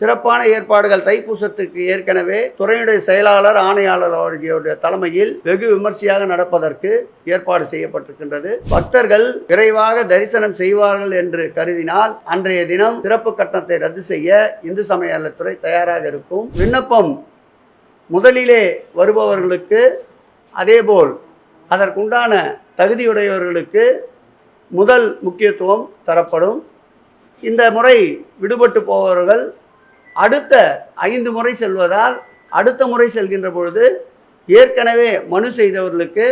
சிறப்பான ஏற்பாடுகள் தைப்பூசத்துக்கு ஏற்கனவே துறையுடைய செயலாளர் ஆணையாளர் அவர்களுடைய தலைமையில் வெகு விமர்சையாக நடப்பதற்கு ஏற்பாடு செய்யப்பட்டிருக்கின்றது. பக்தர்கள் விரைவாக தரிசனம் செய்வார்கள் என்று கருதினால் அன்றைய தினம் சிறப்பு கட்டணத்தை ரத்து செய்ய இந்து சமய தயாராக இருக்கும். விண்ணப்பம் முதலிலே வருபவர்களுக்கு அதேபோல் அதற்குண்டான தகுதியுடையவர்களுக்கு முதல் முக்கியத்துவம் தரப்படும். இந்த முறை விடுபட்டு போபவர்கள் அடுத்த ஐந்து முறை செல்வதால் அடுத்த முறை செல்கின்ற பொழுது ஏற்கனவே மனு செய்தவர்களுக்கு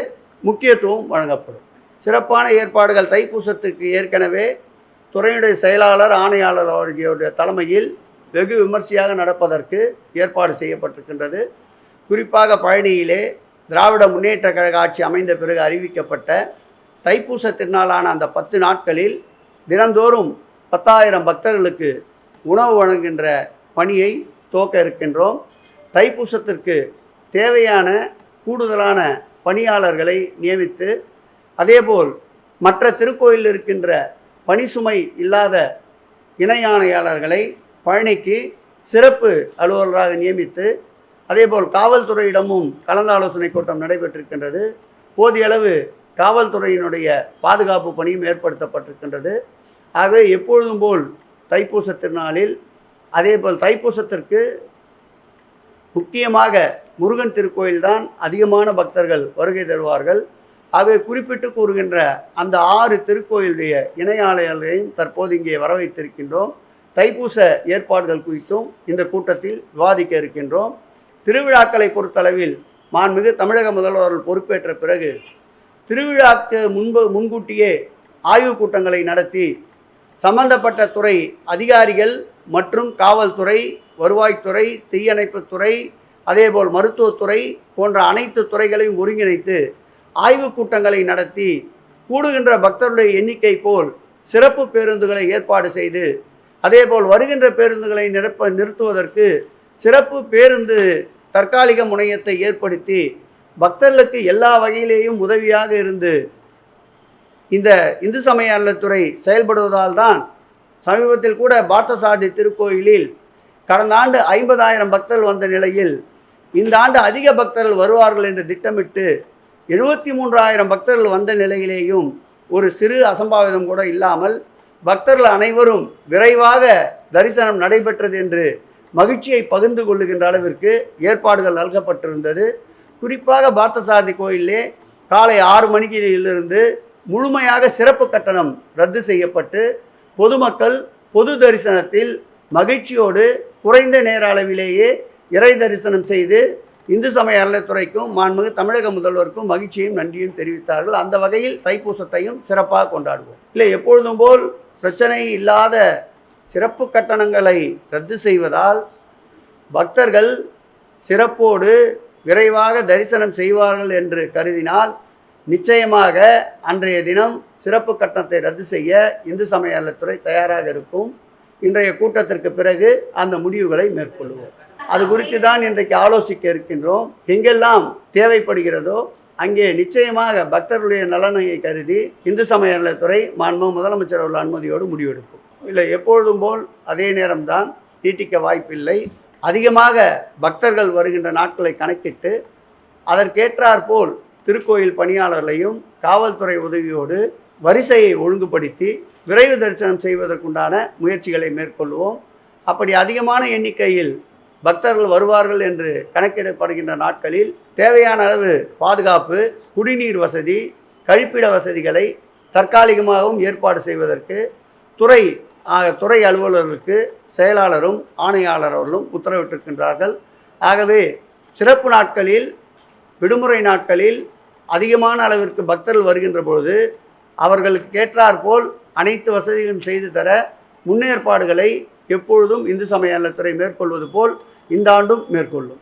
முக்கியத்துவம் வழங்கப்படும். சிறப்பான ஏற்பாடுகள் தைப்பூசத்துக்கு ஏற்கனவே துறையுடைய செயலாளர் ஆணையாளர் அவர்களுடைய தலைமையில் வெகு விமர்சையாக நடப்பதற்கு ஏற்பாடு செய்யப்பட்டிருக்கின்றது. குறிப்பாக பழனியிலே திராவிட முன்னேற்ற கழக ஆட்சி அமைந்த பிறகு அறிவிக்கப்பட்ட தைப்பூச திருநாளான அந்த பத்து நாட்களில் தினந்தோறும் பத்தாயிரம் பக்தர்களுக்கு உணவு வழங்குகின்ற பணியை துவக்க இருக்கின்றோம். தைப்பூசத்திற்கு தேவையான கூடுதலான பணியாளர்களை நியமித்து அதேபோல் மற்ற திருக்கோயிலில் இருக்கின்ற பணிசுமை இல்லாத இணையாணையாளர்களை பழனிக்கு சிறப்பு அலுவலராக நியமித்து அதேபோல் காவல்துறையிடமும் கலந்தாலோசனை கூட்டம் நடைபெற்றிருக்கின்றது. போதிய அளவு காவல்துறையினுடைய பாதுகாப்பு பணியும் ஏற்படுத்தப்பட்டிருக்கின்றது. ஆகவே எப்பொழுதும் போல் தைப்பூச திருநாளில் அதேபோல் தைப்பூசத்திற்கு முக்கியமாக முருகன் திருக்கோயில்தான் அதிகமான பக்தர்கள் வருகை தருவார்கள். ஆகவே குறிப்பிட்டு கூறுகின்ற அந்த ஆறு திருக்கோயிலுடைய இணையாளர்களையும் தற்போது இங்கே வர வைத்திருக்கின்றோம் தைப்பூச ஏற்பாடுகள் குறித்தும் இந்த கூட்டத்தில் விவாதிக்க இருக்கின்றோம். திருவிழாக்களை பொறுத்தளவில் மாண்புமிகு தமிழக முதல்வர்கள் பொறுப்பேற்ற பிறகு திருவிழாக்கு முன்பு முன்கூட்டியே ஆய்வுக் கூட்டங்களை நடத்தி சம்பந்தப்பட்ட துறை அதிகாரிகள் மற்றும் காவல்துறை வருவாய்த்துறை தீயணைப்புத்துறை அதேபோல் மருத்துவத்துறை போன்ற அனைத்து துறைகளையும் ஒருங்கிணைத்து ஆய்வுக் கூட்டங்களை நடத்தி கூடுகின்ற பக்தருடைய எண்ணிக்கை போல் சிறப்பு பேருந்துகளை ஏற்பாடு செய்து அதேபோல் வருகின்ற பேருந்துகளை நிரப்ப நிறுத்துவதற்கு சிறப்பு பேருந்து தற்காலிக முனையத்தை ஏற்படுத்தி பக்தர்களுக்கு எல்லா வகையிலேயும் உதவியாக இருந்து இந்த இந்து சமய அறநிலைத்துறை செயல்படுவதால் தான் சமீபத்தில் கூட பார்த்தசாரதி திருக்கோயிலில் கடந்த ஆண்டு ஐம்பதாயிரம் பக்தர்கள் வந்த நிலையில் இந்த ஆண்டு அதிக பக்தர்கள் வருவார்கள் என்று திட்டமிட்டு எழுபத்தி மூன்றாயிரம் பக்தர்கள் வந்த நிலையிலேயும் ஒரு சிறு அசம்பாவிதம் கூட இல்லாமல் பக்தர்கள் அனைவரும் விரைவாக தரிசனம் நடைபெற்றது என்று மகிழ்ச்சியை பகிர்ந்து கொள்ளுகின்ற அளவிற்கு ஏற்பாடுகள் நல்கப்பட்டிருந்தது. குறிப்பாக பார்த்தசாரதி கோயிலே காலை ஆறு மணிக்கிலிருந்து முழுமையாக சிறப்பு கட்டணம் ரத்து செய்யப்பட்டு பொதுமக்கள் பொது தரிசனத்தில் மகிழ்ச்சியோடு குறைந்த நேர அளவிலேயே இறை தரிசனம் செய்து இந்து சமய அறநிலைத்துறைக்கும் மாண்புமிகு தமிழக முதல்வருக்கும் மகிழ்ச்சியும் நன்றியும் தெரிவித்தார்கள். அந்த வகையில் தைப்பூசத்தையும் சிறப்பாக கொண்டாடுவோம். இல்லை எப்பொழுதும் போல் பிரச்சனை இல்லாத சிறப்பு கட்டணங்களை ரத்து செய்வதால் பக்தர்கள் சிறப்போடு விரைவாக தரிசனம் செய்வார்கள் என்று கருதினால் நிச்சயமாக அன்றைய தினம் சிறப்பு கட்டணத்தை ரத்து செய்ய இந்து சமய அறத்துறை தயாராக இருக்கும். இன்றைய கூட்டத்திற்கு பிறகு அந்த முடிவுகளை மேற்கொள்வோம். அது குறித்து தான் இன்றைக்கு ஆலோசிக்க இருக்கின்றோம். எங்கெல்லாம் தேவைப்படுகிறதோ அங்கே நிச்சயமாக பக்தர்களுடைய நலனையை கருதி இந்து சமய அறநிலையத்துறை மாண்பு முதலமைச்சர் அவர்கள் அனுமதியோடு முடிவெடுக்கும். இல்லை எப்பொழுதும் போல் அதே நேரம்தான் நீட்டிக்க வாய்ப்பில்லை. அதிகமாக பக்தர்கள் வருகின்ற நாட்களை கணக்கிட்டு அதற்கேற்றாற்போல் திருக்கோயில் பணியாளர்களையும் காவல்துறை உதவியோடு வரிசையை ஒழுங்குபடுத்தி விரைவு தரிசனம் செய்வதற்குண்டான முயற்சிகளை மேற்கொள்வோம். அப்படி அதிகமான எண்ணிக்கையில் பக்தர்கள் வருவார்கள் என்று கணக்கிடப்படுகின்ற நாட்களில் தேவையான அளவு பாதுகாப்பு குடிநீர் வசதி கழிப்பிட வசதிகளை தற்காலிகமாகவும் ஏற்பாடு செய்வதற்கு துறை ஆக, துறை அலுவலர்களுக்கு செயலாளரும் ஆணையாளர் அவர்களும் உத்தரவிட்டிருக்கின்றார்கள். ஆகவே சிறப்பு நாட்களில் விடுமுறை நாட்களில் அதிகமான அளவிற்கு பக்தர்கள் வருகின்ற பொழுது அவர்களுக்கு ஏற்றாற்போல் அனைத்து வசதிகளும் செய்து தர முன்னேற்பாடுகளை எப்பொழுதும் இந்து சமய நலத்துறை மேற்கொள்வது போல் இந்த ஆண்டும் மேற்கொள்ளும்.